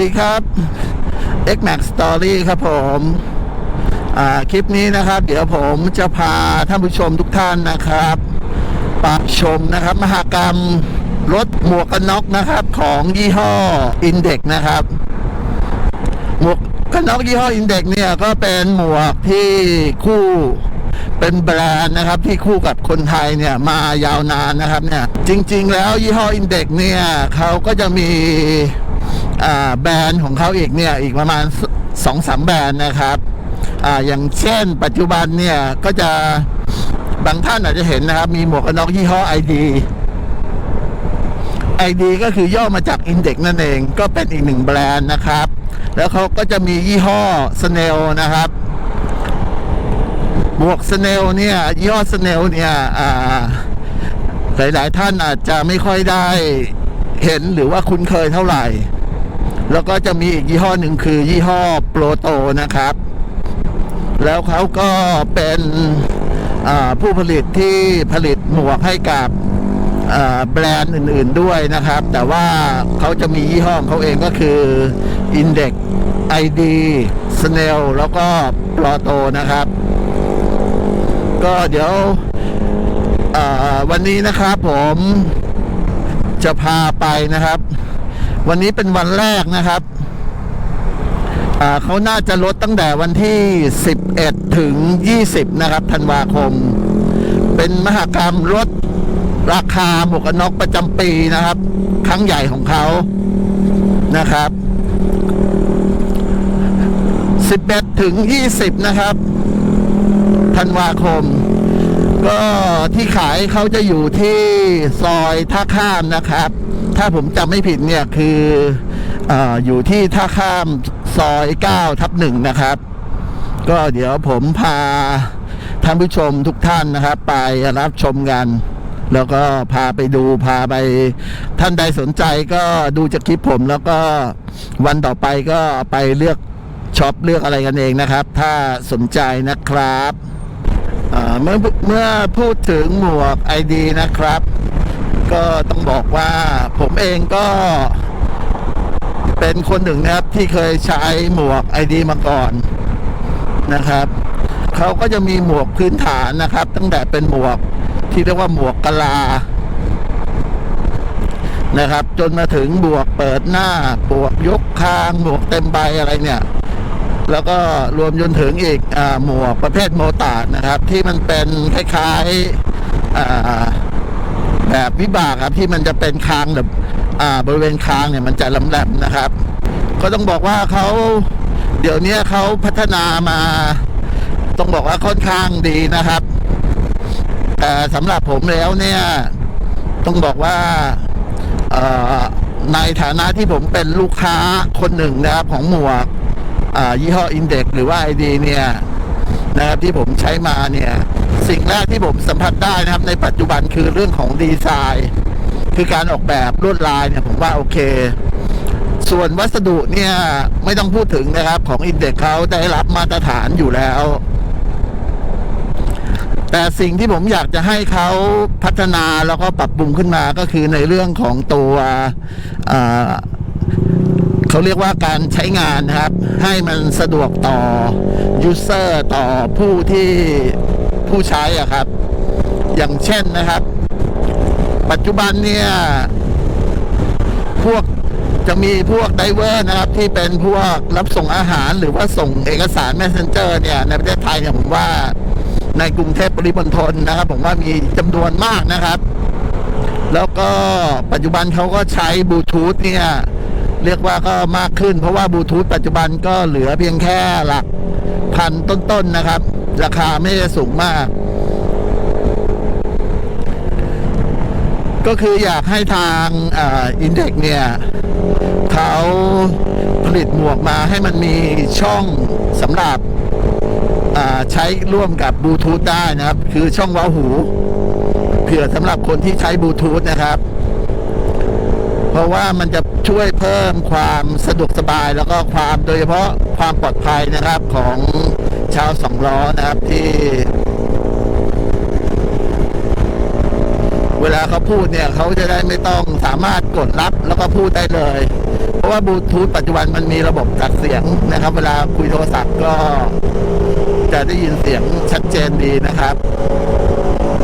ดีครับ X Max Story ครับผมอ่าคลิปนี้นะครับ เดี๋ยวผมจะพาท่านผู้ชมทุกท่านนะครับไปชมนะครับ มหากรรมรถหมวกกันน็อกนะครับ ของยี่ห้อ Index นะครับหมวกกันน็อกยี่ห้อ Index เนี่ยก็เป็นหมวกที่คู่เป็นแบรนด์นะครับที่คู่กับคนไทยเนี่ยมายาวนานนะครับเนี่ยจริง ๆ แล้วยี่ห้อ Index เนี่ยเขาก็จะมี แบรนด์ของเขาอีกเนี่ยอีกประมาณสองสามแบรนด์นะครับออย่างเช่น ปัจจุบันเนี่ยก็จะบางท่านอาจจะเห็นนะครับ มีหมวกกันน็อกยี่ห้อ ID ID ก็คือย่อมาจาก Index นั่นเอง ก็เป็นอีกหนึ่งแบรนด์นะครับ แล้วเขาก็จะมียี่ห้อ Snell นะครับหมวก Snell เนี่ยยี่ห้อ Snell เนี่ยอ่าหลาย ๆ ท่านอาจจะไม่ค่อยได้เห็นหรือว่าคุ้นเคยเท่าไหร่ แล้วก็จะมีอีกยี่ห้อหนึ่งคือยี่ห้อโปรโตนะครับ แล้วเขาก็เป็นผู้ผลิตที่ผลิตหมวกให้กับแบรนด์อื่น ๆด้วยนะครับ แต่ว่าเขาจะมียี่ห้อของเขาเองก็คือ Index ID Snell แล้วก็โปรโตนะครับ ก็เดี๋ยววันนี้นะครับผมจะพาไปนะครับ วันนี้เป็นวันแรกนะครับเขาน่าจะลดตั้งแต่วันที่ 11 ถึง 20 นะครับธันวาคม เป็นมหกรรมลดราคาหมวกกันน็อกประจำปีนะครับ ครั้งใหญ่ของเขานะครับ 11 ถึง 20 นะครับธันวาคม ก็ที่ขายเขาจะอยู่ที่ซอยท่าข้ามนะครับ ถ้าผมจำไม่ผิดเนี่ยคือออยู่ที่ท่าข้ามซอย9ทับหนึ่งนะครับ ก็เดี๋ยวผมพาท่านผู้ชมทุกท่านนะครับ ไปรับชมกัน แล้วก็พาไปดูพาไปท่านใดสนใจก็ดูจากคลิปผม แล้วก็วันต่อไปก็ไปเลือกช็อปเลือกอะไรกันเองนะครับ ถ้าสนใจนะครับเมื่อเมื่อพูดถึงหมวกไอดีนะครับ ก็ต้องบอกว่าผมเองก็เป็นคนหนึ่งนะครับที่เคยใช้หมวกไอดีมาก่อนนะครับเขาก็จะมีหมวกพื้นฐานนะครับ ตั้งแต่เป็นหมวกที่เรียกว่าหมวกกะลานะครับ จนมาถึงหมวกเปิดหน้าหมวกยกคางหมวกเต็มใบอะไรเนี่ย แล้วก็รวมจนถึงอีกอหมวกประเภทโมตาดนะครับ ที่มันเป็นคล้ายๆอ่า แบบวิบากครับที่มันจะเป็นคางแบบอ่าบริเวณคางเนี่ยมันจะลำแหลมนะครับ ก็ต้องบอกว่าเขาเดี๋ยวนี้เขาพัฒนามา ต้องบอกว่าค่อนข้างดีนะครับแต่สำหรับผมแล้วเนี่ยต้องบอกว่าในฐานะที่ผมเป็นลูกค้าคนหนึ่งนะครับของหมวกยี่ห้อ Index หรือว่า ID เนี่ยนะครับที่ผมใช้มาเนี่ย สิ่งแรกที่ผมสัมผัสได้นะครับ ในปัจจุบันคือเรื่องของดีไซน์ คือการออกแบบลวดลายเนี่ยผมว่าโอเค ส่วนวัสดุเนี่ยไม่ต้องพูดถึงนะครับของ Index เขาได้รับมาตรฐานอยู่แล้ว แต่สิ่งที่ผมอยากจะให้เขาพัฒนาแล้วก็ปรับปรุงขึ้นมาก็คือในเรื่องของตัวเขาเรียกว่าการใช้งานนะครับ ให้มันสะดวกต่อ user ต่อผู้ที่ ผู้ใช้อะครับ อย่างเช่นนะครับ ปัจจุบันเนี่ย พวกจะมีพวกไดเวอร์นะครับ ที่เป็นพวกรับส่งอาหารหรือว่าส่งเอกสาร messenger เนี่ย ในประเทศไทยเนี่ยผมว่าในกรุงเทพปริมณฑลนะครับ ผมว่ามีจำนวนมากนะครับ แล้วก็ปัจจุบันเขาก็ใช้บลูทูธเนี่ย เรียกว่าก็มากขึ้น เพราะว่าบลูทูธปัจจุบันก็เหลือเพียงแค่หลักพันต้นๆนะครับ ราคาไม่ได้สูงมาก ก็คืออยากให้ทางอินเด็กเนี่ยเขาผลิตหมวกมาให้มันมีช่องสำหรับใช้ร่วมกับบลูทูธได้นะครับ คือช่องว้าหู เผื่อสำหรับคนที่ใช้บลูทูธนะครับ เพราะว่ามันจะช่วยเพิ่มความสะดวกสบายแล้วก็ความโดยเฉพาะความปลอดภัยนะครับของ ชาวสองล้อนะครับที่ เวลาเขาพูดเนี่ยเขาจะได้ไม่ต้องสามารถกดรับแล้วก็พูดได้เลย เพราะว่าบลูทูธปัจจุบันมันมีระบบตัดเสียงนะครับ เวลาคุยโทรศัพท์ก็จะได้ยินเสียงชัดเจนดีนะครับ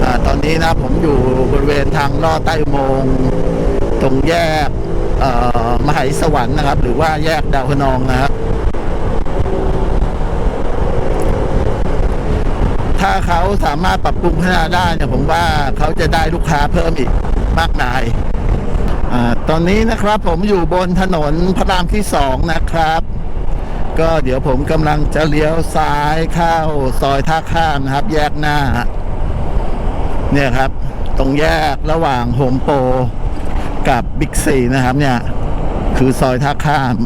อตอนนี้นะผมอยู่บริเวณทางลอดใต้มง ตรงแยกมหาสวรรค์นะครับ หรือว่าแยกดาวคะนองนะครับ ถ้าเขาสามารถปรับปรุงพัฒนาได้เนี่ยผมว่าเขาจะได้ลูกค้าเพิ่มอีกมากมายอตอนนี้นะครับผมอยู่บนถนนพระรามที่สองนะครับ ก็เดี๋ยวผมกำลังจะเลี้ยวซ้ายเข้าซอยท่าข้ามนะครับ แยกหน้า เนี่ยครับ ตรงแยกระหว่างโฮมโปรกับบิ๊กซีนะครับ เนี่ย คือซอยท่าข้าม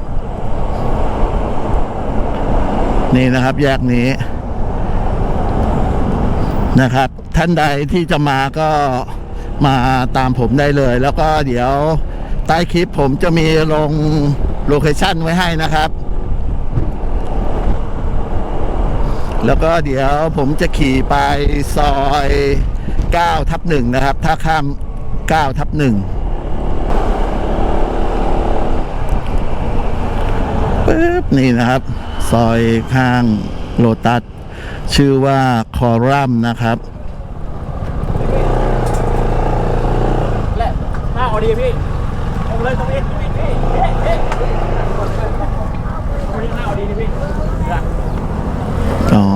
นี่นะครับ แยกนี้ นะครับ ท่านใดที่จะมาก็มาตามผมได้เลย แล้วก็เดี๋ยวใต้คลิปผมจะมีลงโลเคชั่นไว้ให้นะครับ แล้วก็เดี๋ยวผมจะขี่ไปซอย9ทับหนึ่งนะครับ ถ้าข้าม9ทับหนึ่งปึ๊บนี่นะครับ ซอยข้างโลตัส ชื่อว่าคอรัมนะครับแหละหน้าออดีพี่ตรงเลยตรงนี้ตรงนี้พี่เฮ้เฮ้ตรงนี้หน้าออดีนี่พี่นะอ๋อ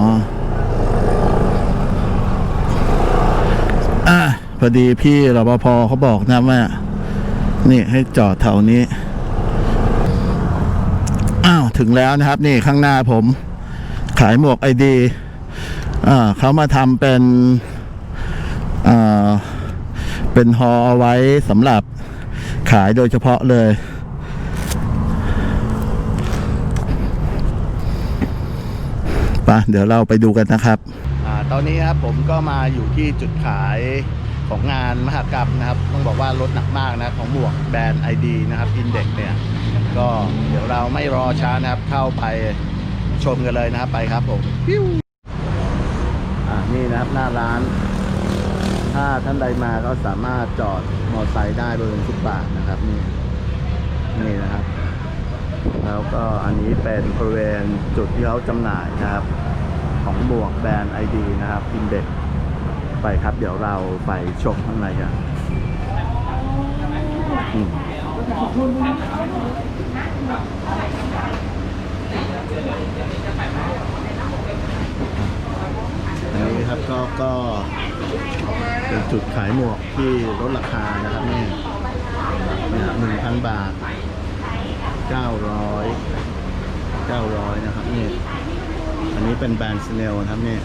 อะพอดีพี่รปภเขาบอกนะว่า นี่ให้จอดแถวนี้ อ้าว ถึงแล้วนะครับ นี่ข้างหน้าผม ขายหมวกไอดีอ่า เขามาทำเป็นเป็นฮอเอาไว้สำหรับขายโดยเฉพาะเลยไปะเดี๋ยวเราไปดูกันนะครับอตอนนี้ครับผมก็มาอยู่ที่จุดขายของงานมหกรรมนะครับ ต้องบอกว่ารถหนักมากนะของหมวกแบรนด์ ID นะครับ Index เนี่ย ก็เดี๋ยวเราไม่รอช้านะครับเข้าไปชมกันเลยนะครับไปครับผม นะครับ หน้าร้าน ถ้าท่านใดมาก็สามารถจอดมอเตอร์ไซค์ได้บริเวณฟุตบาทนะครับนี่นี่นะครับ แล้วก็อันนี้เป็นบริเวณจุดที่เขาจำหน่ายนะครับ ของหมวกแบรนด์ ID นะครับอินเด็กไปครับ เดี๋ยวเราไปชมข้างในกันอืมอัน ครับ ก็ก็เป็นจุดขายหมวกที่ลดราคานะครับนี่เนี่ยหนึ่งพันบาทเก้าร้อยเก้าร้อยนะครับนี่อันนี้เป็นแบรนด์สเนลนะครับนี่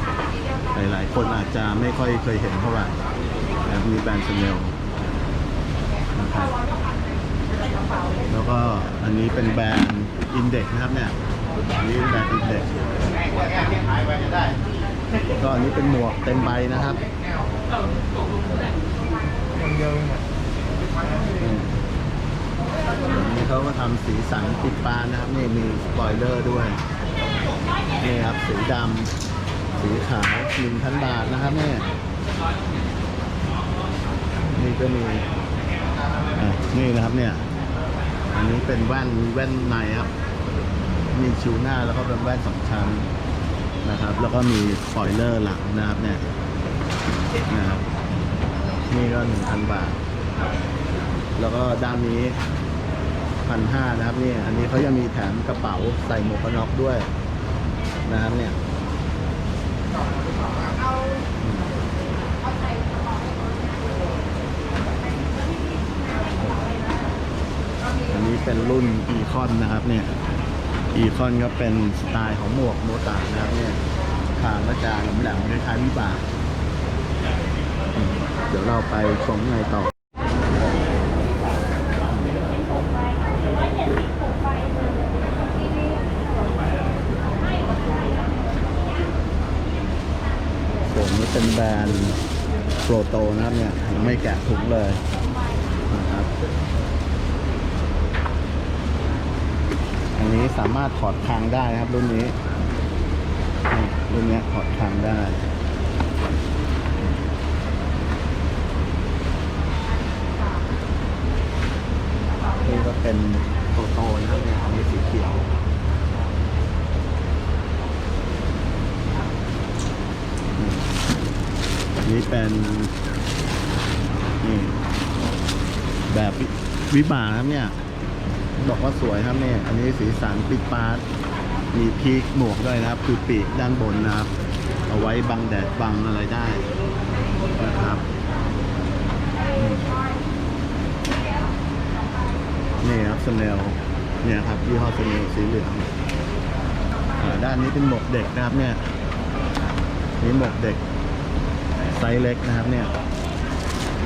หลาย ๆ คนอาจจะไม่ค่อยเคยเห็นเท่าไหร่นะครับมีแบรนด์สเนลนะครับแล้วก็อันนี้เป็นแบรนด์อินเด็กนะครับเนี่ยอันนี้แบรนด์อินเด็ก ก็อันนี้เป็นหมวกเต็มใบนะครับนนี้เขาก็ทำสีสันติดปานนะครับ นี่มีสปอยเลอร์ด้วย นี่ครับ สีดำสีขาวหนึ่งพันบาทนะครับนี่นี่ก็มีนี่นะครับเนี่ย อันนี้เป็นแว่นมีแว่นในครับ มีชิวหน้าแล้วก็เป็นแว่นสองชั้น นะครับ แล้วก็มีสปอยเลอร์หลังนะครับเนี่ยนะครับนี่ก็หนึ่งพันบาท แล้วก็ด้านนี้พันห้านะครับนี่อันนี้เขายังมีแถมกระเป๋าใส่หมวกกันน็อกด้วยนะครับเนี่ยอันนี้เป็นรุ่นอีคอนนะครับเนี่ย อีคอนก็เป็นสไตล์ของหมวกโมตานะครับเนี่ยทางก็จะแหลมๆคล้ายวิบากเดี๋ยวเราไปชมข้างในต่อผมนี่เป็นแบรนด์โปรโตนะครับเนี่ย ไม่แกะถุงเลยี้สามารถถอดทางได้ครับรุ่นนี้รุ่นนี้ถอดทางได้นี่ก็เป็นโตโตนะเนี่ยมีสีเขียวนี่เป็นนี่แบบวิบากครับเนี่ย บอกว่าสวยครับเนี่ยอันนี้สีสันปิดปาร์ตมีพีกหมวกด้วยนะครับ คือปีกด้านบนนะครับ เอาไว้บังแดดบังอะไรได้นะครับ นี่ครับสเนลเนี่ยครับยี่ห้อสเนลสีเหลืองด้านนี้เป็นหมวกเด็กนะครับเนี่ยนี่หมวกเด็กไซส์เล็กนะครับเนี่ย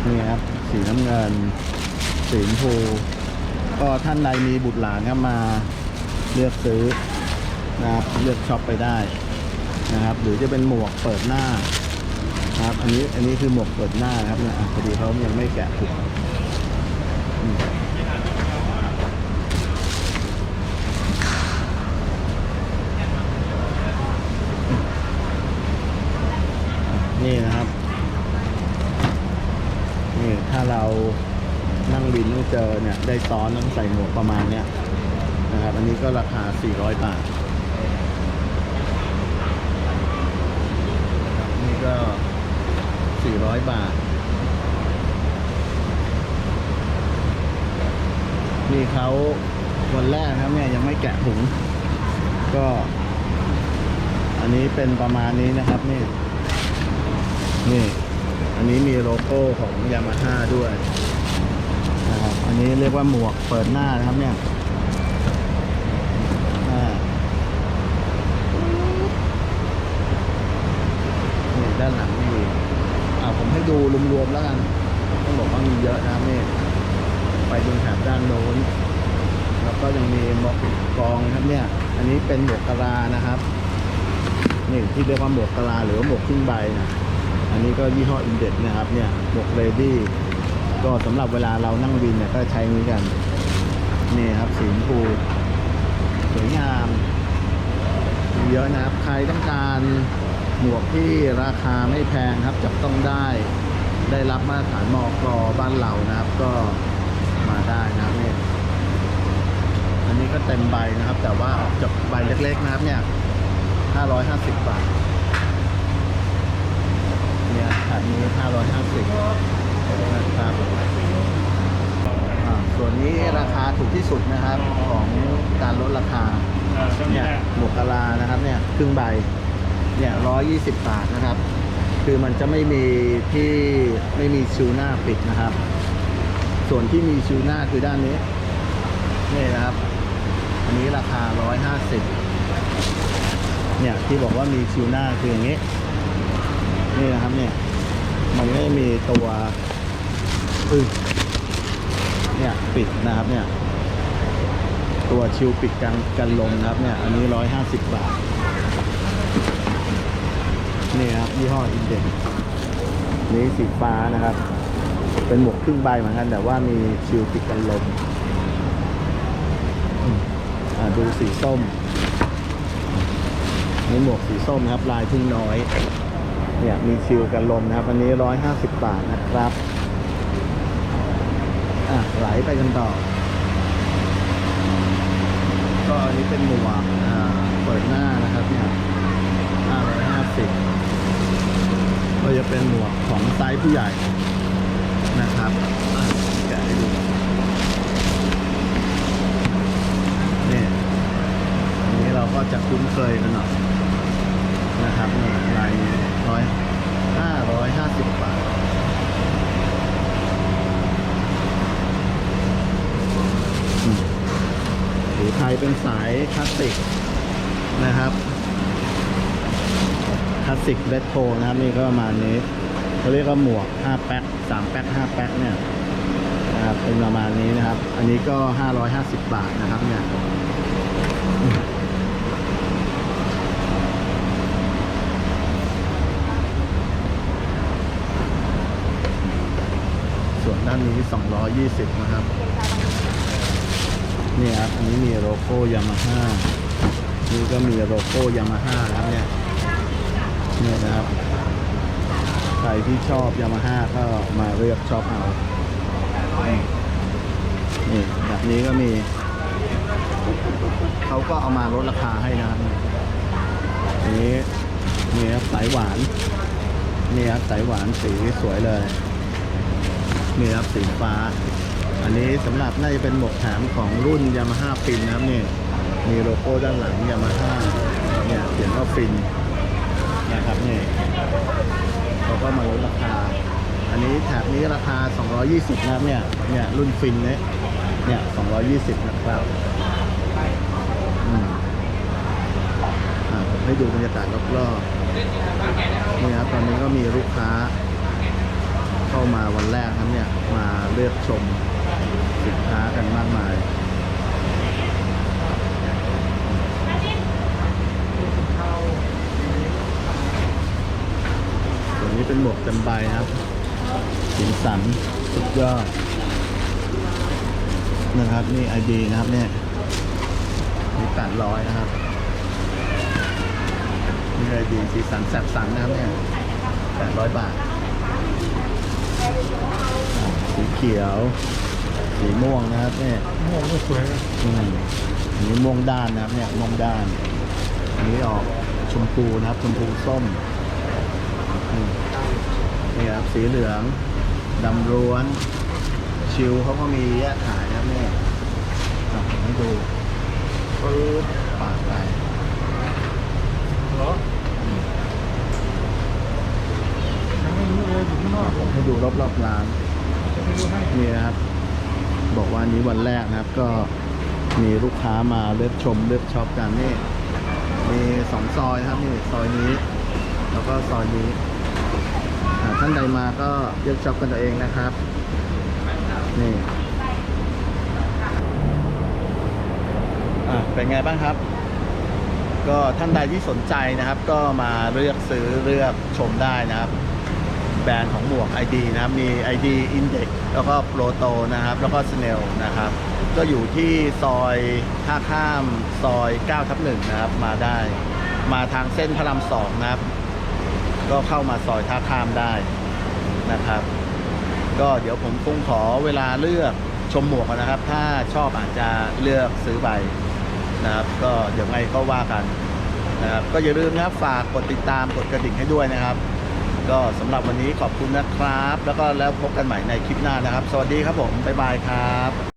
นี่ครับสีน้ำเงินสีชมพู ก็ท่านใดมีบุตรหลานครับมาเลือกซื้อนะครับเลือกช็อปไปได้นะครับ หรือจะเป็นหมวกเปิดหน้านะครับ อันนี้อันนี้คือหมวกเปิดหน้าครับเนี่ยพอดีเขายังไม่แกะถุงนี่นะครับ นี่ถ้าเรา เจอเนี่ยได้ซ้อนต้องใส่หมวกประมาณเนี้ยนะครับ อันนี้ก็ราคา 400 บาทนี่ก็ 400 บาท นี่เขาวันแรกนะครับเนี่ยยังไม่แกะถุงก็ อันนี้เป็นประมาณนี้นะครับนี่นี่ อันนี้มีโลโก้ของยามาฮ่าด้วย นะครับอันนี้เรียกว่าหมวกเปิดหน้านะครับเนี่ยนี่ด้านหลังมีอ่าผมให้ดูรวมๆแล้วกัน ต้องบอกว่ามีเยอะนะครับนี่ ไปดูแถบด้านโน้น แล้วก็ยังมีหมวกกองครับเนี่ย อันนี้เป็นหมวกกะลานะครับ นี่ที่เรียกว่าหมวกกะลาหรือว่าหมวกครึ่งใบนะ อันนี้ก็ยี่ห้ออินเด็ดนะครับเนี่ย หมวกเรดี้ ก็สำหรับเวลาเรานั่งวินเนี่ยก็ใช้นี้กัน นี่ครับสีชมพูสวยงามเยอะนะครับ ใครต้องการหมวกที่ราคาไม่แพงครับจับต้องได้ได้รับมาตรฐานมอกรบ้านเรานะครับ ก็มาได้นะครับเนี่ยอันนี้ก็เต็มใบนะครับ แต่ว่าออกจากใบเล็กๆนะครับเนี่ย 550 บาทเนี่ยอันนี้ 550 นะครับส่วนนี้ราคาถูกที่สุดนะครับของการลดราคาเนี่ยหมวกกะลานะครับเนี่ยครึ่งใบเนี่ย120บบาทนะครับ คือมันจะไม่มีที่ไม่มีชิวหน้าปิดนะครับ ส่วนที่มีชิวหน้าคือด้านนี้นี่นะครับ อันนี้ราคา150เนี่ยที่บอกว่ามีชิวหน้าคืออย่างนี้ นี่นะครับเนี่ยมันไม่มีตัว อึเนี่ยปิดนะครับเนี่ย ตัวชิวปิดกันกันลมนะครับเนี่ย อันนี้ร้อยห้าสิบบาท นี่ครับยี่ห้ออินเด็กนี้สีฟ้านะครับ เป็นหมวกครึ่งใบเหมือนกันแต่ว่ามีชิวปิดกันลมดูสีส้มนี่หมวกสีส้มครับ ลายทุ่งน้อย เนี่ยมีชิลกันลมนะครับ อันนี้ร้อยห้าสิบบาทนะครับ ไหลไปกันต่อ ก็อันนี้เป็นหมวกเปิดหน้านะครับเนี่ยห้าร้อยห้าสิบก็จะเป็นหมวกของไซส์ผู้ใหญ่นะครับแกะให้ดูนี่อันนี้เราก็จะคุ้นเคยกันหน่อยนะครับนี่ลายนี้ร้อยห้าร้อยห้าสิบบาท หรือไทยเป็นสายคลาสสิกนะครับคลาสสิกเรดโทนะครับนี่ก็ประมาณนี้เขาเรียกว่าหมวก 5 แป๊ก3แป๊ก5แป๊กเนี่ยนะครับเป็นประมาณนี้นะครับ อันนี้ก็ 550 บาทนะครับเนี่ยส่วนด้านนี้ 220 นะครับ นี่ครับ อันนี้มีโลโก้ยามาฮ่านี่ก็มีโลโก้ยามาฮ่าครับเนี่ยนี่นะครับ ใครที่ชอบยามาฮ่าก็มาเลือกชอบเอา นี่แบบนี้ก็มี เขาก็เอามาลดราคาให้นะครับนี่นี่ครับสายหวานนี่ครับสายหวานสีสวยเลยนี่ครับสีฟ้า อันนี้สำหรับน่าจะเป็นหมวกแถมของรุ่นยามาฮ่าฟินนะครับนี่มีโลโก้ด้านหลังยามาฮ่าเนี่ยเขียนว่าฟินนะครับนี่เขาก็มาลดราคา อันนี้แถบนี้ราคา 220นะครับเนี่ยเนี่ยรุ่นฟินเนี่ยเนี่ย220 นะครับอืมอ่าผมให้ดูบรรยากาศรอบๆนี่ครับตอนนี้ก็มีลูกค้าเข้ามาวันแรกครับเนี่ยมาเลือกชม สินค้ากันมากมายส่วนนี้เป็นหมวกจำใบครับสินสันสุดยอดนะครับนี่ไอดีนะครับเนี่ยมีแปดร้อยนะครับนี่ไอดีสีสันแสบสันนะครับเนี่ยแปดร้อยบาทสีเขียว สีม่วงนะครับเนี่ยม่วงก็สวยอืมอันนี้ม่วงด้านนะครับเนี่ยม่วงด้านอันนี้ออกชมพูนะครับชมพูส้มอืมนี่ครับสีเหลืองดำล้วน ชิวเขาก็มีแยกขายนะครับเนี่ยอะผมให้ดูปึ๊บปาดไปเหรอยังไม่รู้เลยอยู่ข้างนอกผมให้ดูรอบๆร้าน จะไม่รู้ให้ นี่นะครับ บอกว่านี้วันแรกนะครับ ก็มีลูกค้ามาเลือกชมเลือกช็อปกันนี่มีสองซอยนะครับนี่ซอยนี้ แล้วก็ซอยนี้ท่านใดมาก็เลือกช็อปกันตัวเองนะครับ นี่เป็นไงบ้างครับ ก็ท่านใดที่สนใจนะครับ ก็มาเลือกซื้อเลือกชมได้นะครับ แบรนด์ของหมวก ID นะครับ มี ID Index แล้วก็ Proto นะครับ แล้วก็ Snell นะครับ ก็อยู่ที่ซอยท่าข้ามซอย9ทับ1นะครับ มาได้ มาทางเส้นพระราม2นะครับ ก็เข้ามาซอยท่าข้ามได้นะครับ ก็เดี๋ยวผมคงขอเวลาเลือกชมหมวกนะครับ ถ้าชอบอาจจะเลือกซื้อไปนะครับ ก็เดี๋ยวไงก็ว่ากันนะครับ ก็อย่าลืมนะครับฝากกดติดตามกดกระดิ่งให้ด้วยนะครับ ก็สำหรับวันนี้ขอบคุณนะครับ แล้วก็แล้วพบกันใหม่ในคลิปหน้านะครับ สวัสดีครับผม บ๊ายบายครับ